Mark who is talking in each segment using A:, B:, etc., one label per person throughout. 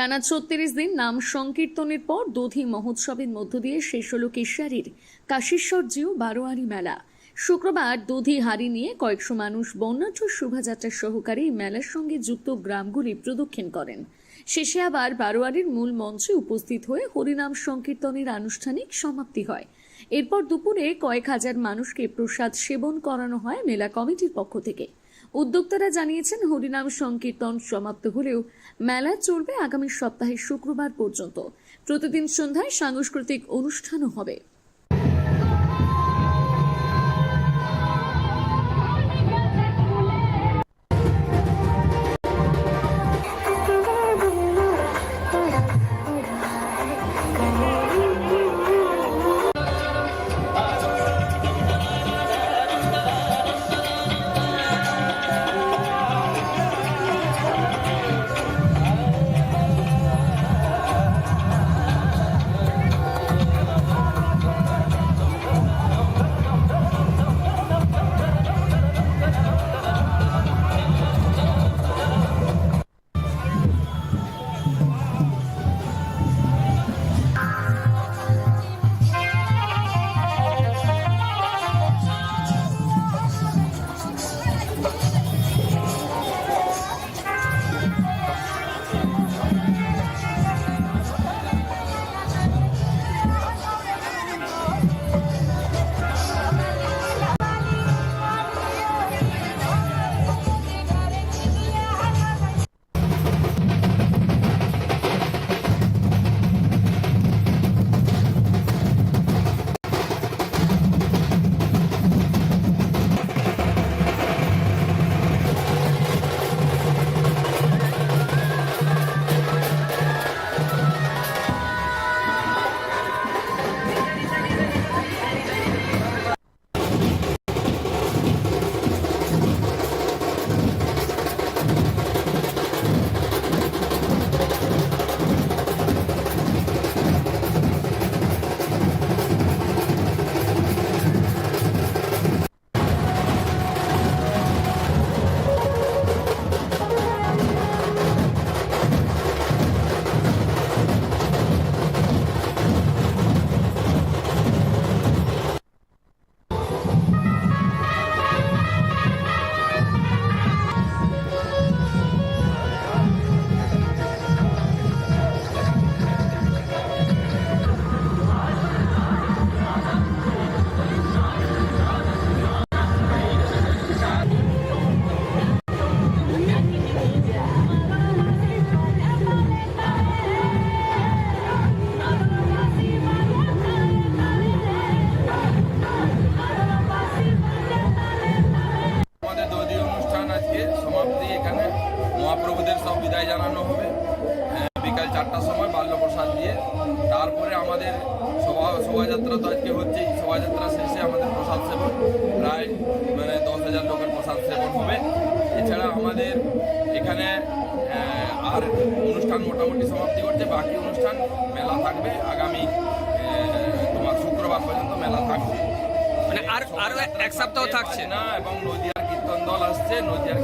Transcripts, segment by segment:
A: টানা ছত্রিশ দিন নাম সংকীর্তনের পর দধি মহোৎসবের মধ্য দিয়ে শেষ হল কেশারীর কাশীশ্বর জিউ বারোয়ারি মেলা। শুক্রবার দধি হাড়ি নিয়ে কয়েকশো মানুষ বর্ণাঢ্য শোভাযাত্রা সহকারে মেলার সঙ্গে যুক্ত গ্রামগুলি প্রদক্ষিণ করেন। শেষে আবার বারোয়ারির মূল মঞ্চে উপস্থিত হয়ে হরিনাম সংকীর্তনের আনুষ্ঠানিক সমাপ্তি হয়। এরপর দুপুরে কয়েক হাজার মানুষকে প্রসাদ সেবন করানো হয় মেলা কমিটির পক্ষ থেকে। উদ্যোক্তারা জানিয়েছেন, হরিনাম সংকীর্তন সমাপ্ত হলেও মেলা চলবে আগামী সপ্তাহের শুক্রবার পর্যন্ত। প্রতিদিন সন্ধ্যায় সাংস্কৃতিক অনুষ্ঠানও হবে।
B: থাকছে
C: না এবং নদিয়ার কীর্তন দল আসছে নদিয়ার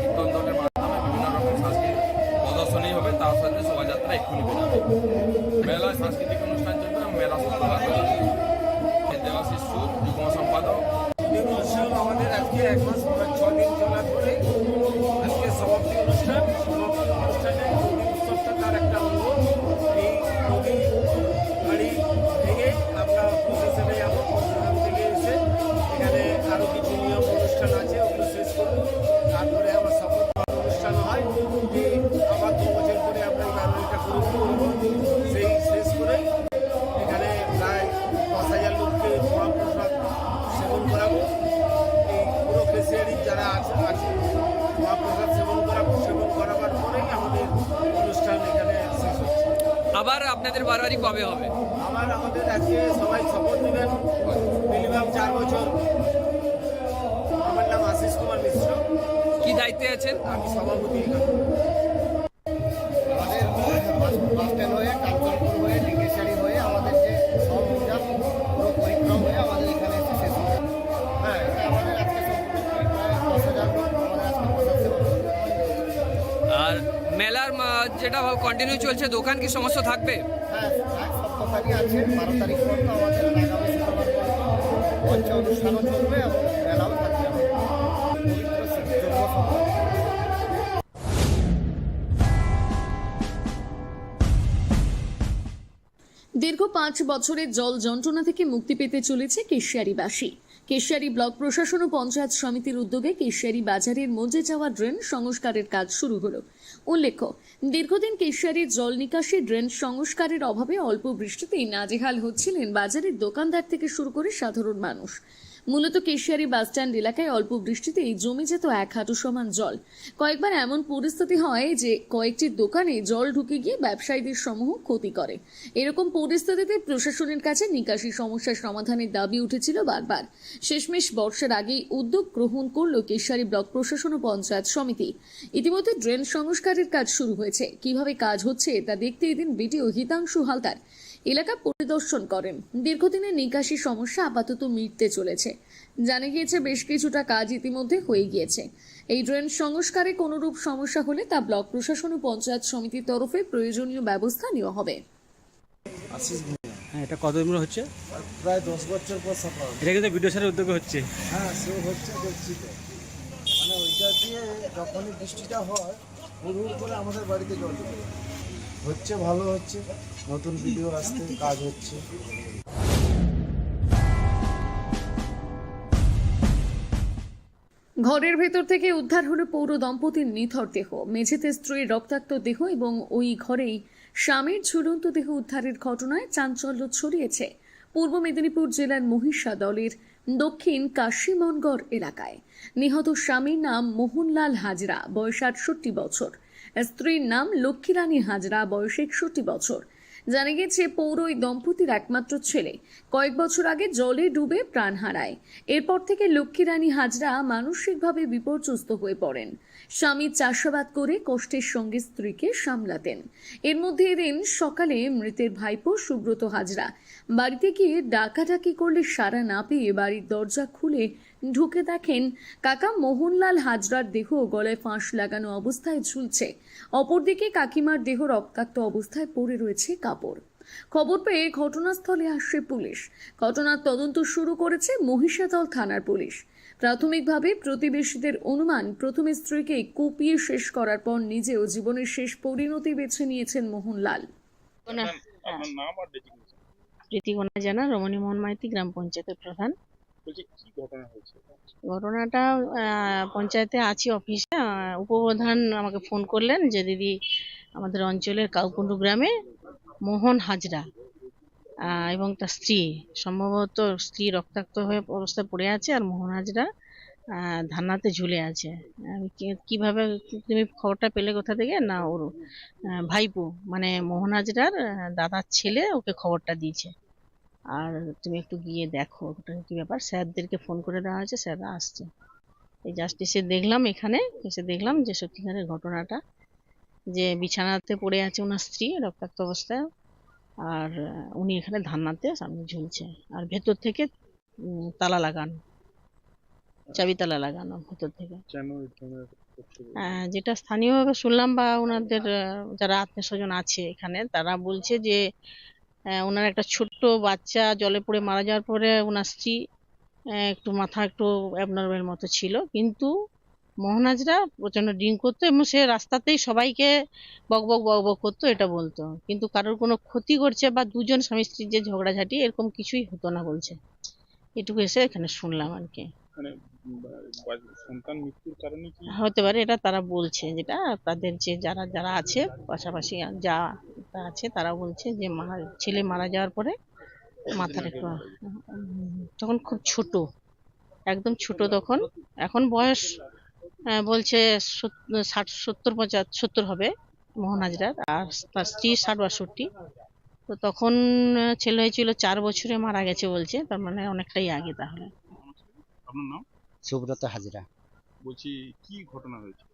D: কন্টিনিউ চলছে দোকান কি সমস্ত থাকবে?
E: হ্যাঁ এক সপ্তাহখানি আছে। বারো তারিখ পর্যন্ত আমাদের আগামী শুক্রবার পর্যন্ত মঞ্চ অনুষ্ঠানও চলবে এবং মেলাও থাকবে।
A: দীর্ঘ পাঁচ বছরের জল যন্ত্রণা থেকে মুক্তি পেতে চলেছে কেশিয়ারিবাসী। কেশিয়ারি ব্লক প্রশাসন ও পঞ্চায়েত সমিতির উদ্যোগে কেশিয়ারি বাজারের মজে যাওয়া ড্রেন সংস্কারের কাজ শুরু হলো। উল্লেখ্য, দীর্ঘদিন কেশিয়ারির জল নিকাশে ড্রেন সংস্কারের অভাবে অল্প বৃষ্টিতেই নাজেহাল হচ্ছিলেন বাজারের দোকানদার থেকে শুরু করে সাধারণ মানুষ। মূলত কেশিয়ারি বাসস্ট্যান্ড এলাকায় অল্প বৃষ্টিতেই জমে যেত এক হাঁটু সমান জল। কয়েকবার এমন পরিস্থিতি হয় যে কয়েকটি দোকানে জল ঢুকে গিয়ে ব্যবসায়ীদের সমূহ ক্ষতি করে। এরকম পরিস্থিতিতে প্রশাসনের কাছে নিকাশি সমস্যার সমাধানের দাবি উঠেছিল বারবার। শেষমেশ বর্ষার আগেই উদ্যোগ গ্রহণ করল কেশিয়ারি ব্লক প্রশাসন ও পঞ্চায়েত সমিতি। ইতিমধ্যে ড্রেন সংস্কারের কাজ শুরু হয়েছে। কীভাবে কাজ হচ্ছে তা দেখতে এদিন বিডিও হিতাংশু হালদার। এলাকা পরিদর্শন করেন। দীর্ঘদিনের নিকাশি সমস্যা আপাতত মিটতে চলেছে। জানা গিয়েছে বেশ কিছুটা কাজ ইতিমধ্যে হয়ে গিয়েছে। এই ড্রেন সংস্কারে কোনোরূপ সমস্যা হলে তা ব্লক প্রশাসন ও পঞ্চায়েত সমিতির তরফে প্রয়োজনীয় ব্যবস্থা নেওয়া হবে।
F: হ্যাঁ এটা কতদিন হচ্ছে?
G: প্রায় দশ বছর পর সাফা হচ্ছে
F: এটা কিন্তু ভিডিও সারের উদ্যোগে হচ্ছে।
G: হ্যাঁ সে হচ্ছে দেখছি তো। মানে ওইটা দিয়ে যখনই বৃষ্টিটা হয় হুড় করে আমাদের বাড়িতে জল হচ্ছে ভালো হচ্ছে। নতুন ভিডিও আসতে কাজ হচ্ছে।
A: ঘরের ভেতর থেকে উদ্ধার হলো পৌর দম্পতির নিথর দেহ। মেঝেতে স্ত্রীর রক্তাক্ত দেহ এবং ওই ঘরেই স্বামীর ঝুলন্ত দেহ উদ্ধারের ঘটনায় চাঞ্চল্য ছড়িয়েছে। পূর্ব মেদিনীপুর জেলার মহিষা দলের দক্ষিণ কাশিমনগর এলাকায়। নিহত স্বামীর নাম মোহনলাল হাজরা, বয়স আটষট্টি বছর। স্ত্রীর নাম লক্ষ্মীরানী হাজরা, বয়স একষট্টি বছর। জানা গেছে, পৌর ওই দম্পতির একমাত্র ছেলে। কয়েক বছর আগে জলে ডুবে প্রাণ হারায়। এরপর থেকে লক্ষ্মীরানী হাজরা মানসিকভাবে বিপর্যস্ত হয়ে পড়েন। স্বামী চাষাবাদ করে কষ্টের সঙ্গে স্ত্রীকে সামলাতেন। এর মধ্যে এদিন সকালে মৃতের ভাইপো সুব্রত হাজরা বাড়িতে গিয়ে ডাকাডাকি করলে সারা না পেয়ে বাড়ির দরজা খুলে ঢুকে দেখেন কাকা মোহনলাল হাজরার দেহ গলায় ফাঁস লাগানো অবস্থায় ঝুলছে। অপরদিকে কাকিমার দেহ রক্তাক্ত অবস্থায় পড়ে রয়েছে কাপড়। খবর পেয়ে ঘটনাস্থলে আসে পুলিশ। ঘটনার তদন্ত শুরু করেছে মহিষাদল থানার পুলিশ। প্রাথমিকভাবে প্রতিবেশীদের অনুমান প্রথমে স্ত্রীকে কুপিয়ে শেষ করার পর নিজেও জীবনের শেষ পরিণতি বেছে নিয়েছেন মোহনলাল।
H: জানা রমণী মোহন মাইতি গ্রাম পঞ্চায়েতের প্রধান। ঘটনাটা আহ, পঞ্চায়েতে আছি অফিসে। উপপ্রধান আমাকে ফোন করলেন যে দিদি আমাদের অঞ্চলের কাউকুন্ডু গ্রামে মোহন হাজরা এবং তার স্ত্রী সম্ভবত স্ত্রী রক্তাক্ত হয়ে অবস্থায় পড়ে আছে আর মোহন হাজরা ধান্নাতে ঝুলে আছে। আমি কি- কীভাবে তুমি খবরটা পেলে কোথা থেকে? না ওর ভাইপো মানে মোহন হাজরার দাদার ছেলে ওকে খবরটা দিয়েছে। আর তুমি একটু গিয়ে দেখো ওটা কি ব্যাপার। স্যারদেরকে ফোন করে দেওয়া হয়েছে স্যাররা আসছে। এই জাস্ট এসে দেখলাম এখানে এসে দেখলাম যে সত্যিকারের ঘটনাটা যে বিছানাতে পড়ে আছে ওনার স্ত্রী রক্তাক্ত অবস্থায় আর উনি এখানে ধান্নাতে সামনে ঝুলছে। আর ভেতর থেকে তালা লাগানো চাবি তালা লাগানো ভেতর থেকে। আহ, যেটা স্থানীয়ভাবে শুনলাম বা ওনাদের যারা আত্মীয় স্বজন আছে এখানে তারা বলছে যে ওনার একটা ছোট্ট বাচ্চা জলে পড়ে মারা যাওয়ার পরে ওনার স্ত্রী একটু মাথা একটু অ্যাবনর্মাল মতো ছিল। কিন্তু মোহনাজরা প্রচণ্ড ড্রিঙ্ক করতো এবং সে রাস্তাতেই সবাইকে বক বক বক বক করতো, এটা বলতো। কিন্তু কারোর কোনো ক্ষতি করছে বা দুজন স্বামী স্ত্রীর যে ঝগড়াঝাটি, এরকম কিছুই হতো না বলছে। এটুকু এসে এখানে শুনলাম আর কি।
I: সন্তান মৃত্যুর কারণে কি
H: হতে পারে এটা তারা বলছে যেটা তাদের যে যারা যারা আছে পাশাপাশি যা আছে তারা বলছে যে মারা ছেলে মারা যাওয়ার পরে মাথার একটু তখন খুব ছোট একদম ছোট তখন এখন বয়স বলছে ষাট সত্তর পঁচাত্তর সত্তর হবে মোহন হাজরার আর তার স্ত্রী ষাট বাষট্টি। তো তখন ছেলে হয়েছিল চার বছরে মারা গেছে বলছে তার মানে অনেকটাই আগে তাহলে।
I: আপনার নাম?
E: সুব্রত হাজরা।
I: বলছি কি ঘটনা হয়েছে?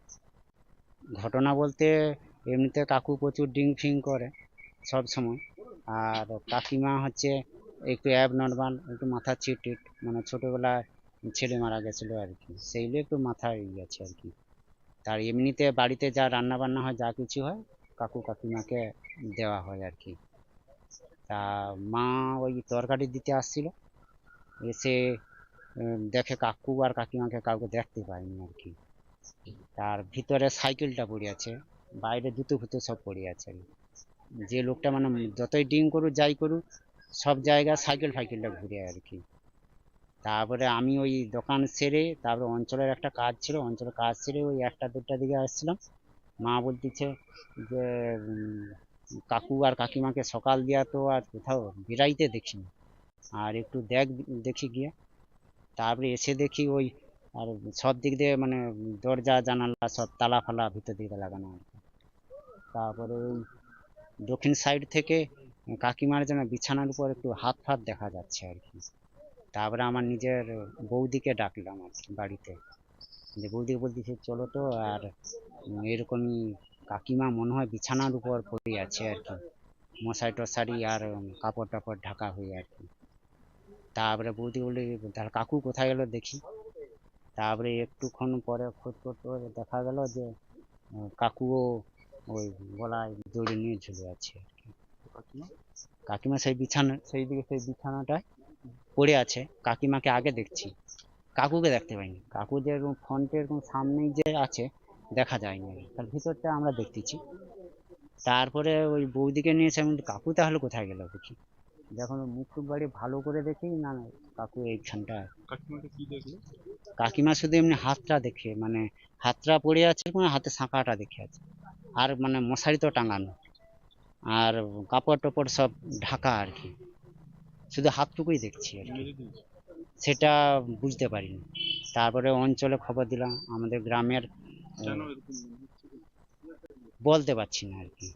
E: ঘটনা বলতে এমনিতে কাকু প্রচুর ডিং ফিং করে সব সময়। আর কাকিমা হচ্ছে একটু অ্যাব নর্মাল একটু মাথা চিটিট মানে ছোটোবেলায় ছেলে মারা গেছিল আর কি। সেইগুলো একটু মাথায় আছে আর কি। তার এমনিতে বাড়িতে যা রান্না বান্না হয় যা কিছু হয় কাকু কাকিমাকে দেওয়া হয় আর কি। তা মা ওই তরকারি দিতে আসছিল। এসে দেখে কাকু আর কাকিমাকে কাউকে দেখতে পায়নি আর কি। তার ভিতরে সাইকেলটা পড়ে আছে, বাইরে জুতো ফুতো সব পড়ে আছে। যে লোকটা মানে যতই ডিং করুক, যাই করুক, সব জায়গায় সাইকেল ফাইকেলটা ঘুরে আর কি। তারপরে আমি ওই দোকান সেরে, তারপরে অঞ্চলের একটা কাজ ছিল, অঞ্চলের কাজ সেরে ওই একটা দুটার দিকে আসছিলাম। মা বলতেছে যে কাকু আর কাকিমাকে সকাল দিয়া তো আর কোথাও বেরাইতে দেখিনি। আর একটু দেখ, দেখি গিয়ে। তারপরে এসে দেখি ওই আর সব দিক দিয়ে মানে দরজা, জানালা সব তালা ফালা ভিতর দিকে লাগানো। তারপরে ওই দক্ষিণ সাইড থেকে কাকিমার যেন বিছানার উপর একটু হাত ফাত দেখা যাচ্ছে আর কি। তারপরে আমার নিজের বৌদিকে ডাকলাম আর কি বাড়িতে। যে বৌদিকে বলতেছি চলো তো। আর এরকমই কাকিমা মনে হয় বিছানার উপর পড়ে আছে আর কি। মশারি টশারি আর কাপড় টাপড় ঢাকা হয়ে আর কি। তারপরে বৌদি বলে তাহলে কাকু কোথায় গেল দেখি। তারপরে একটুক্ষণ পরে খোঁজ করতে করে দেখা গেল যে কাকুও ওই গলায় দড়ি নিয়ে ঝুলে আছে আর কি।
I: কাকিমা?
E: সেই বিছানা সেই দিকে সেই বিছানাটায় পড়ে আছে। কাকিমাকে আগে দেখছি। কাকুকে দেখতে পাইনি। কাকু যে এরকম ফ্রন্টে এরকম সামনেই যে আছে দেখা যায়নি তার ভিতরটা আমরা দেখতেছি। তারপরে ওই বৌদিকে নিয়েছে আমি কাকু তাহলে কোথায় গেল দেখি? যখন ওর মুখ টুক বাড়ি ভালো করে দেখি না না কাকু এইখানটায়
I: কাকিমাকে কি দেখল?
E: কাকিমা শুধু এমনি হাতটা দেখে মানে হাতটা পড়ে আছে মানে হাতে শাঁখাটা দেখে আছে। আর মানে মশারি তো টাঙানো। আর কাপড় টাপড় সব ঢাকা আর কি। শুধু হাতটুকুই দেখছি আর কি। সেটা বুঝতে পারিনি। তারপরে অঞ্চলে খবর দিলাম আমাদের গ্রামের? বলতে পারছি না আর কি।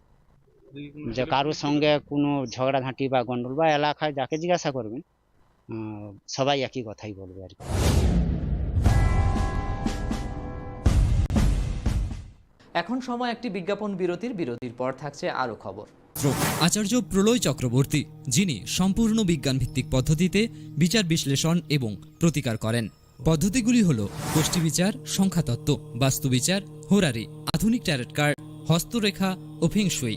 E: যে কারোর সঙ্গে কোনো ঝগড়াঝাঁটি বা গন্ডল বা এলাকায় যাকে জিজ্ঞাসা করবেন সবাই একই কথাই বলবে আর কি।
J: এখন সময় একটি বিজ্ঞাপন বিরতির বিরতির পর থাকছে আরও খবর।
K: আচার্য প্রলয় চক্রবর্তী যিনি সম্পূর্ণ বিজ্ঞানভিত্তিক পদ্ধতিতে বিচার বিশ্লেষণ এবং প্রতিকার করেন। পদ্ধতিগুলি হল গোষ্ঠী বিচার সংখ্যাতত্ত্ব বাস্তুবিচার হোরারি আধুনিক ট্যারেট কার্ড হস্তরেখা ও ফেংশুই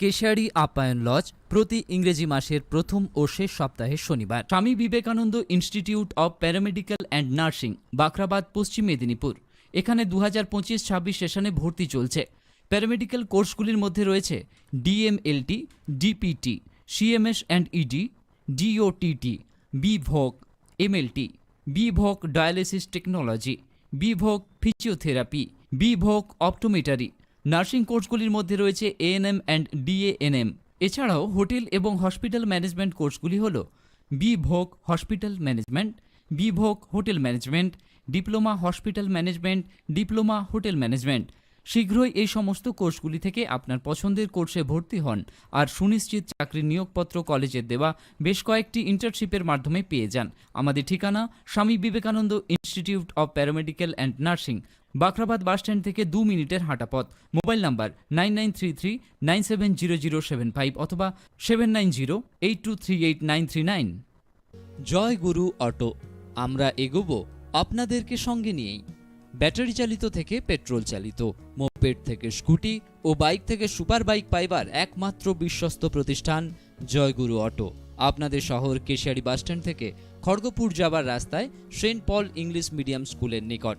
K: কেশিয়ারি আপ্যায়ন লজ প্রতি ইংরেজি মাসের প্রথম ও শেষ সপ্তাহে শনিবার। Swami Vivekananda institute of paramedical and nursing Bakhrabad Paschim Medinipur. এখানে দু হাজার পঁচিশ ছাব্বিশ সেশনে ভর্তি চলছে। প্যারামেডিক্যাল কোর্সগুলির মধ্যে রয়েছে DMLT, DPT, CMS and ED, DOTT, বিভোগ, MLT, বিভোগ ডায়ালিসিস টেকনোলজি, বিভোগ ফিজিওথেরাপি, বিভোগ অপটোমেটারি নার্সিং কোর্সগুলির মধ্যে রয়েছে এএনএম অ্যান্ড ডিএএনএম। এছাড়াও হোটেল এবং হসপিটাল ম্যানেজমেন্ট কোর্সগুলি হল বি বিভোগ hospital management B বিভোগ hotel management, diploma hospital management, diploma hotel management. শীঘ্রই এই সমস্ত কোর্সগুলি থেকে আপনার পছন্দের কোর্সে ভর্তি হন আর সুনিশ্চিত চাকরির নিয়োগপত্র কলেজের দেওয়া বেশ কয়েকটি ইন্টার্নশিপের মাধ্যমে পেয়ে যান। আমাদের ঠিকানা Swami Vivekananda institute of paramedical and nursing Bakhrabad bus stand থেকে দু মিনিটের হাঁটা পথ। Mobile number nine nine three three, nine seven zero zero seven five অথবা seven nine zero, eight two three eight nine three nine. Jai Guru auto, আমরা এগোবো আপনাদেরকে সঙ্গে নিয়েই। ব্যাটারি চালিত থেকে পেট্রোল চালিত, মোপেড থেকে স্কুটি ও বাইক থেকে সুপার বাইক পাইবার একমাত্র বিশ্বস্ত প্রতিষ্ঠান জয়গুরু অটো। আপনাদের শহর কেশিয়ারি বাসস্ট্যান্ড থেকে খড়গপুর যাবার রাস্তায় সেন্ট পল ইংলিশ মিডিয়াম স্কুলের নিকট।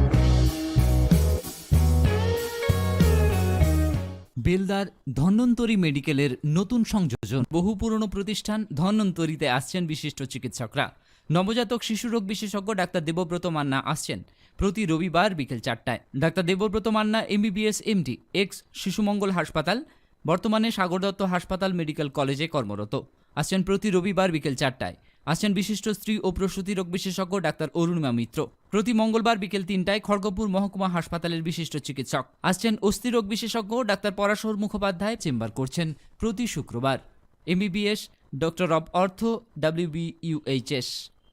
K: বেলদার ধন্বন্তরী মেডিকেলের নতুন সংযোজন। বহু পুরনো প্রতিষ্ঠান ধন্বন্তরীতে আসছেন বিশিষ্ট চিকিৎসকরা। নবজাতক শিশুরোগ বিশেষজ্ঞ ডাক্তার দেবব্রত মান্না আসছেন প্রতি রবিবার বিকেল চারটায়। Doctor Debabrata Manna, MBBS, MD, ex, Shishumangal হাসপাতাল, বর্তমানে সাগর দত্ত হাসপাতাল মেডিকেল কলেজে কর্মরত। আসছেন প্রতি রবিবার বিকেল চারটায়। আসছেন বিশিষ্ট স্ত্রী ও প্রসূতি রোগ বিশেষজ্ঞ ডাক্তার অরুণিমা মিত্র। প্রতি মঙ্গলবার বিকেল তিনটায় খড়গপুর মহকুমা হাসপাতালের বিশিষ্ট চিকিৎসক। আসছেন অস্থিরোগ বিশেষজ্ঞ ডাক্তার পরাশর মুখোপাধ্যায় চেম্বার করছেন প্রতি শুক্রবার। MBBS, doctor of ortho WBUHS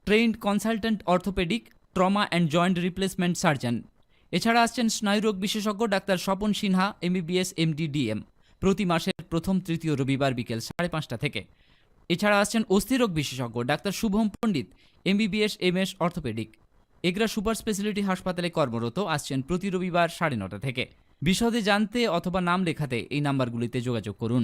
K: trained consultant orthopaedic, trauma and joint replacement surgeon. এছাড়া আসছেন স্নায়ুরোগ বিশেষজ্ঞ doctor Swapan Sinha, MBBS MD DM প্রতি মাসের প্রথম তৃতীয় রবিবার বিকেল সাড়ে পাঁচটা থেকে। এছাড়া আসছেন অস্থিরোগ বিশেষজ্ঞ doctor Shubham Pandit, MBBS, MS, orthopaedic. Egra super speciality হাসপাতালে কর্মরত আসছেন প্রতি রবিবার সাড়ে নটা থেকে। বিশদে জানতে অথবা নাম লেখাতে এই নাম্বারগুলিতে যোগাযোগ করুন।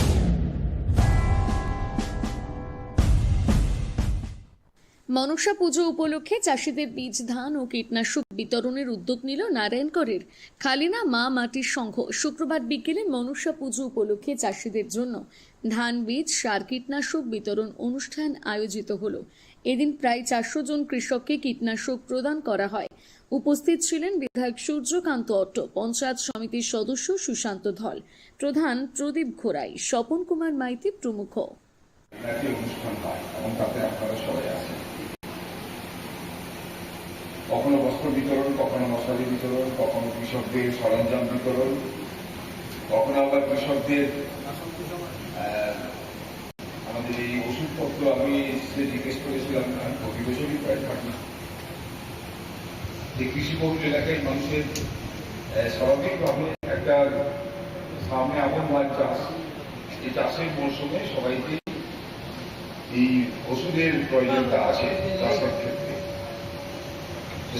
A: মনসা পুজো উপলক্ষে চাষিদের বীজ, ধান ও কীটনাশক বিতরণের উদ্যোগ নিল নারায়ণগড়ের খালিনা মা মাটির সংঘ। শুক্রবার বিকেলে মনসা পুজো উপলক্ষে চাষিদের জন্য ধান বীজ, সার কীটনাশক বিতরণ অনুষ্ঠান আয়োজিত হলো। এদিন প্রায় চারশো জন কৃষককে কীটনাশক প্রদান করা হয়। উপস্থিত ছিলেন বিধায়ক সূর্যকান্ত অট্ট, পঞ্চায়েত সমিতির সদস্য সুশান্ত ধল, প্রধান প্রদীপ ঘোড়াই, স্বপন কুমার মাইতি প্রমুখ
L: একটি অনুষ্ঠান হয় এবং তাতে আপনারা সবাই আছেন কখনো বস্ত্র বিতরণ, কখনো মশারি বিতরণ, কখনো কৃষকদের সরঞ্জাম বিতরণ, কখনো আবার কৃষকদের আমাদের এই ওষুধপত্র আমি সে জিজ্ঞেস করেছিলাম, আমি প্রতি বছরই প্রায় থাকি যে কৃষিবহুল এলাকায় মানুষের স্বাভাবিকভাবে একটা সামনে এমন ধান চাষ। এই চাষের মৌসুমে সবাইকে এই ওষুধের প্রয়োজনটা আছে চাষের ক্ষেত্রে।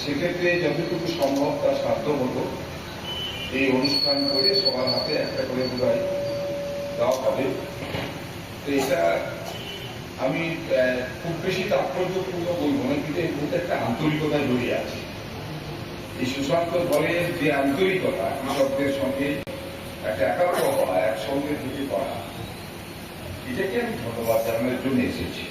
L: সেক্ষেত্রে যতটুকু সম্ভব তার সাধ্য মতো এই অনুষ্ঠান করে সবার হাতে একটা করে বোধহয় দেওয়া হবে। তো এটা আমি খুব বেশি তাৎপর্যপূর্ণ বলব না, কিন্তু এর মধ্যে একটা আন্তরিকতা জড়িয়ে আছে। এই সুশান্ত দলের যে আন্তরিকতা, কৃষকদের সঙ্গে একটা একাত্ম হওয়া একসঙ্গে ঢুকে পড়া এটাকে আমি ধন্যবাদ জানানোর জন্য এসেছি।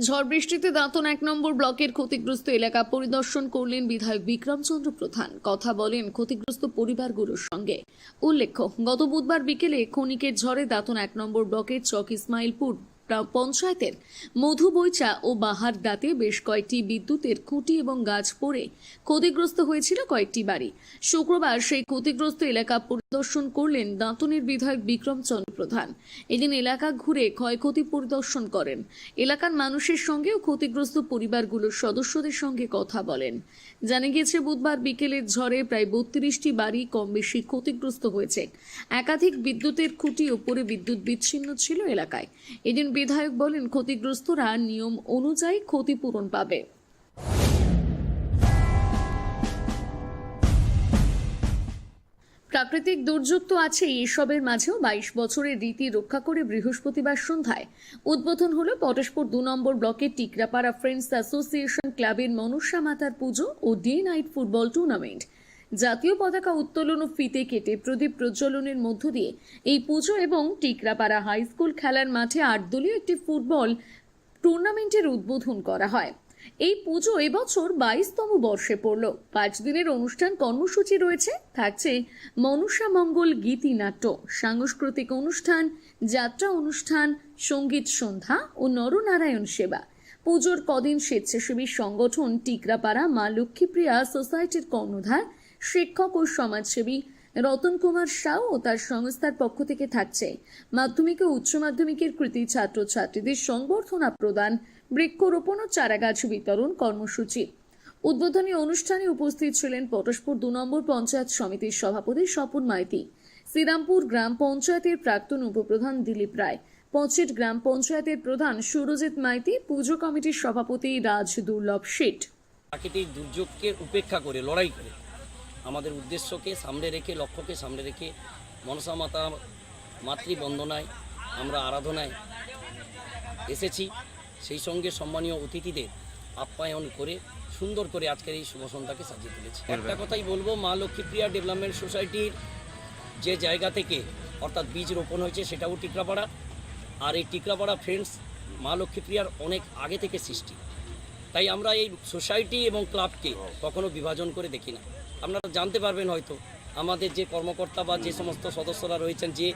A: ঝড় বৃষ্টিতে দাঁতন এক নম্বর ব্লকের ক্ষতিগ্রস্ত এলাকা পরিদর্শন করলেন বিধায়ক বিক্রমচন্দ্র প্রধান। কথা বলেন ক্ষতিগ্রস্ত পরিবারগুলোর সঙ্গে। উল্লেখ্য, গত বুধবার বিকেলে খনিকের ঝড়ে দাঁতন এক নম্বর ব্লকের চক ইসমাইলপুর প্রা- পঞ্চায়েতের মধুবইচা ও বাহার দাঁতে বেশ কয়েকটি বিদ্যুতের খুঁটি এবং গাছ পড়ে ক্ষতিগ্রস্ত হয়েছিল কয়েকটি বাড়ি। শুক্রবার সেই ক্ষতিগ্রস্ত এলাকা পরিদর্শন করলেন দাঁতনের বিধায়ক বিক্রমচন্দ্র প্রধান। এদিন এলাকা ঘুরে ক্ষয়ক্ষতি পরিদর্শন করেন। এলাকার মানুষের সঙ্গে ও ক্ষতিগ্রস্ত পরিবারগুলোর সদস্যদের সঙ্গে কথা বলেন। জানা গিয়েছে, বুধবার বিকেলের ঝড়ে প্রায় বত্রিশটি বাড়ি কম বেশি ক্ষতিগ্রস্ত হয়েছে। একাধিক বিদ্যুতের খুঁটি ওপরে বিদ্যুৎ বিচ্ছিন্ন ছিল এলাকায়। এদিন বিধায়ক বলেন, ক্ষতিগ্রস্তরা নিয়ম অনুযায়ী ক্ষতিপূরণ পাবে। প্রাকৃতিক দুর্যোগ তো আছে এসবের মাঝেও বাইশ বছরের রীতি রক্ষা করে বৃহস্পতিবার সন্ধ্যায় উদ্বোধন হলো পটেশপুর দু নম্বর ব্লকের টিকরাপাড়া ফ্রেন্ডস অ্যাসোসিয়েশন ক্লাবের মনুষ্যা মাতার পুজো ও ডে নাইট ফুটবল টুর্নামেন্ট। জাতীয় পতাকা উত্তোলন ও ফিতে কেটে প্রদীপ প্রজ্বলনের মধ্য দিয়ে এই পুজো এবং টিকরাপাড়া হাই স্কুল খেলার মাঠে আট দলীয় একটি ফুটবল টুর্নামেন্টের উদ্বোধন করা হয়। এই পুজো এবছর বাইশতম বর্ষে পড়ল। পাঁচ দিনের অনুষ্ঠান কর্মসূচি রয়েছে। থাকছে মনসা মঙ্গল গীতি নাট্য, সাংস্কৃতিক অনুষ্ঠান, যাত্রা অনুষ্ঠান, সংগীত সন্ধ্যা ও নরনারায়ণ সেবা। পুজোর কদিন স্বেচ্ছাসেবী সংগঠন টিকরাপাড়া মা লক্ষ্মীপ্রিয়া সোসাইটির কর্ণধার শিক্ষক ও সমাজসেবী রতন কুমার সাউ ও তার সংস্থার পক্ষ থেকে থাকছে মাধ্যমিক ও উচ্চ মাধ্যমিকের কৃতি ছাত্রছাত্রীদের সংবর্ধনা প্রদান, বৃক্ষরোপণ ও চারাগাছ বিতরণ কর্মসূচি। উদ্বোধনী অনুষ্ঠানে উপস্থিত ছিলেন পটশপুর দু নম্বর পঞ্চায়েত সমিতির সভাপতি স্বপন মাইতি, শ্রীরামপুর গ্রাম পঞ্চায়েতের প্রাক্তন উপপ্রধান দিলীপ রায় পঞ্চেট গ্রাম পঞ্চায়েতের প্রধান সুরজিৎ মাইতি, পুজো কমিটির সভাপতি রাজ দুর্লভ শেঠ।
M: প্রাকৃতিক দুর্যোগকে উপেক্ষা করে, লড়াই করে। আমাদের উদ্দেশ্যকে সামনে রেখে লক্ষ্যকে সামনে রেখে মনসা মাতা মাতৃবন্দনায় আমরা আরাধনায় এসেছি। সেই সঙ্গে সম্মানীয় অতিথিদের আপ্যায়ন করে সুন্দর করে আজকের এই শুভ সন্ধ্যাকে সাজিয়ে তুলেছি। একটা কথাই বলব মা লক্ষ্মীপ্রিয়া ডেভেলপমেন্ট সোসাইটির যে জায়গা থেকে অর্থাৎ বীজ রোপণ হয়েছে সেটাও টিকরাপাড়া। আর এই টিকরাপাড়া ফ্রেন্ডস মা লক্ষ্মীপ্রিয়ার অনেক আগে থেকে সৃষ্টি। তাই আমরা এই সোসাইটি এবং ক্লাবকে কখনো বিভাজন করে দেখি না। আপনারা জানতে পারবেন হয়তো। আমাদের যে কর্মকর্তা বা যে সমস্ত সদস্যরা রয়েছেন, যে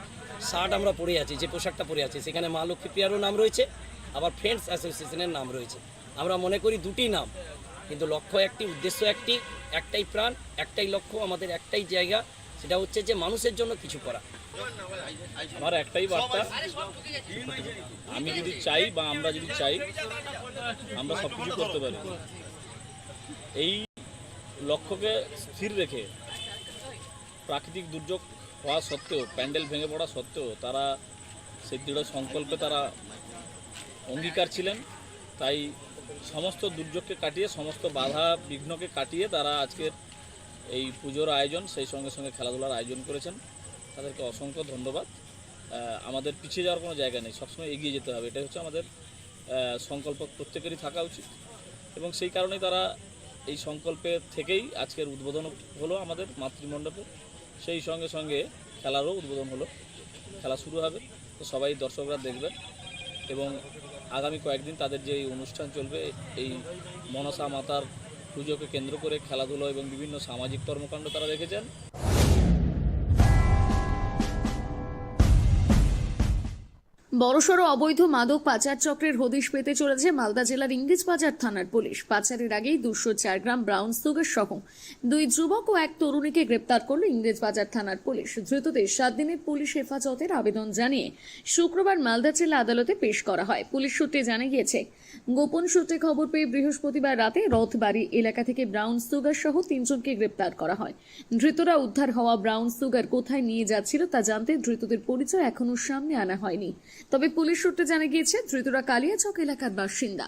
M: শার্ট আমরা পরে আছি, যে পোশাকটা পরে আছি, সেখানে মা লক্ষ্মী প্রিয়ারও নাম রয়েছে, আবার ফ্রেন্ডস অ্যাসোসিয়েশনের নাম রয়েছে। আমরা মনে করি দুটি নাম, কিন্তু লক্ষ্য একটি, উদ্দেশ্য একটি, একটাই প্রাণ, একটাই লক্ষ্য, আমাদের একটাই জায়গা, সেটা হচ্ছে যে মানুষের জন্য কিছু করা।
I: আমার একটাই বার্তা, আমি যদি চাই বা আমরা যদি চাই, আমরা সব কিছু করতে পারি। এই লক্ষ্যকে স্থির রেখে প্রাকৃতিক দুর্যোগ হওয়া সত্ত্বেও, প্যান্ডেল ভেঙে পড়া সত্ত্বেও তারা সেই দৃঢ় সংকল্পে তারা অঙ্গীকার ছিলেন। তাই সমস্ত দুর্যোগকে কাটিয়ে, সমস্ত বাধা বিঘ্নকে কাটিয়ে তারা আজকের এই পুজোর আয়োজন, সেই সঙ্গে সঙ্গে খেলাধুলার আয়োজন করেছেন। তাদেরকে অসংখ্য ধন্যবাদ। আমাদের পিছিয়ে যাওয়ার কোনো জায়গা নেই, সবসময় এগিয়ে যেতে হবে। এটাই হচ্ছে আমাদের সংকল্প। প্রত্যেকেরই থাকা উচিত। এবং সেই কারণেই তারা এই সংকল্পে থেকেই আজকের উদ্বোধন হলো আমাদের মাতৃমণ্ডপে। সেই সঙ্গে সঙ্গে খেলারও উদ্বোধন হলো। খেলা শুরু হবে, তো সবাই দর্শকরা দেখবেন। এবং আগামী কয়েকদিন তাদের যে এই অনুষ্ঠান চলবে, এই মনসা মাতার পুজোকে কেন্দ্র করে খেলাধুলো এবং বিভিন্ন সামাজিক কর্মকাণ্ড তারা রেখেছেন।
A: বড়সড় অবৈধ মাদক পাচার চক্রের হদিশ পেতে চলেছে মালদা জেলার ইংরেজ বাজার থানার পুলিশ। পাচারের আগেই দুশো চার গ্রাম ব্রাউন সুগার সহ দুই যুবক ও এক তরুণীকে গ্রেপ্তার করল ইংরেজ বাজার থানার পুলিশ। ধৃতদের সাত দিনের পুলিশ হেফাজতের আবেদন জানিয়ে শুক্রবার মালদা জেলা আদালতে পেশ করা হয়। পুলিশ সূত্রে জানা গিয়েছে, গোপন সূত্রে খবর পেয়ে বৃহস্পতিবার রাতে রথবাড়ি এলাকা থেকে ব্রাউন সুগার সহ তিনজনকে গ্রেপ্তার করা হয়। ধৃতরা উদ্ধার হওয়া ব্রাউন সুগার কোথায় নিয়ে যাচ্ছিল তা জানতে ধৃতদের পরিচয় এখনও সামনে আনা হয়নি। তবে পুলিশ সূত্রে জানা গিয়েছে ধৃতরা কালিয়াচক এলাকার বাসিন্দা